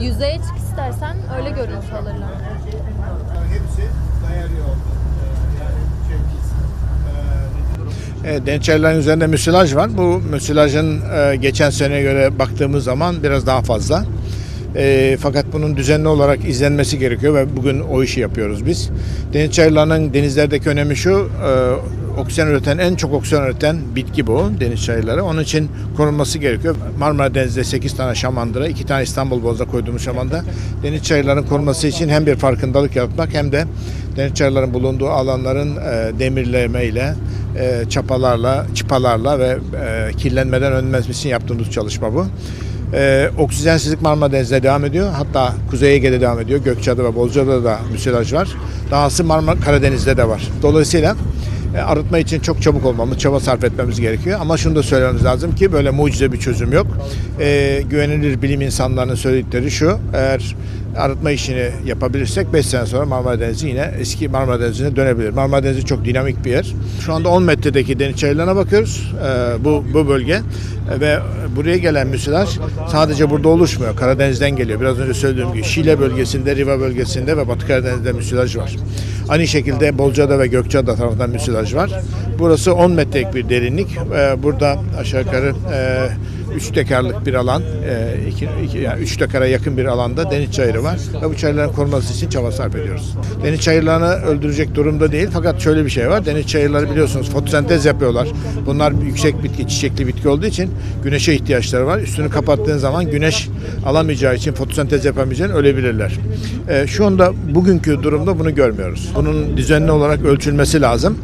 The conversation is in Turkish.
yüzeye çık istersen öyle görüntü alırlar. hepsi dayanıyor. Yani şey, e, Dençerlerin üzerinde müsilaj var. Bu müsilajın e, geçen seneye göre baktığımız zaman biraz daha fazla. E, fakat bunun düzenli olarak izlenmesi gerekiyor ve bugün o işi yapıyoruz biz. Deniz çayırlarının denizlerdeki önemi şu, e, oksijen üreten, en çok oksijen üreten bitki bu deniz çayırları. Onun için korunması gerekiyor. Marmara Denizi'nde 8 tane şamandıra, 2 tane İstanbul Boğazı'da koyduğumuz şamanda deniz çayırlarının korunması için hem bir farkındalık yaratmak hem de deniz çayırların bulunduğu alanların e, demirlemeyle, e, çapalarla, çıpalarla ve e, kirlenmeden önlenmesi için yaptığımız çalışma bu. E, oksijensizlik Marmara Denizi'nde devam ediyor. Hatta Kuzey Ege'de devam ediyor. Gökçeada ve Bozcaada'da da müsilaj var. Dahası Marmara Karadeniz'de de var. Dolayısıyla arıtma için çok çabuk olmamız, çaba sarf etmemiz gerekiyor. Ama şunu da söylememiz lazım ki böyle mucize bir çözüm yok. E, güvenilir bilim insanlarının söyledikleri şu, eğer arıtma işini yapabilirsek 5 sene sonra Marmara Denizi yine eski Marmara Denizi'ne dönebilir. Marmara Denizi çok dinamik bir yer. Şu anda 10 metredeki deniz çayırlarına bakıyoruz. E, bu, bu bölge E, ve buraya gelen müsilaj sadece burada oluşmuyor. Karadeniz'den geliyor. Biraz önce söylediğim gibi Şile bölgesinde, Riva bölgesinde ve Batı Karadeniz'de müsilaj var. Aynı şekilde Bolca'da ve Gökçeada tarafından müsilaj var. Burası 10 metrelik bir derinlik. E, burada aşağı yukarı 3 tekerlik bir alan, 2 iki, yani üç tekara yakın bir alanda deniz çayırı var ve bu çayırların korunması için çaba sarf ediyoruz. Deniz çayırlarını öldürecek durumda değil fakat şöyle bir şey var. Deniz çayırları biliyorsunuz fotosentez yapıyorlar. Bunlar yüksek bitki, çiçekli bitki olduğu için güneşe ihtiyaçları var. Üstünü kapattığın zaman güneş alamayacağı için fotosentez yapamayacağını ölebilirler. E, şu anda bugünkü durumda bunu görmüyoruz. Bunun düzenli olarak ölçülmesi lazım.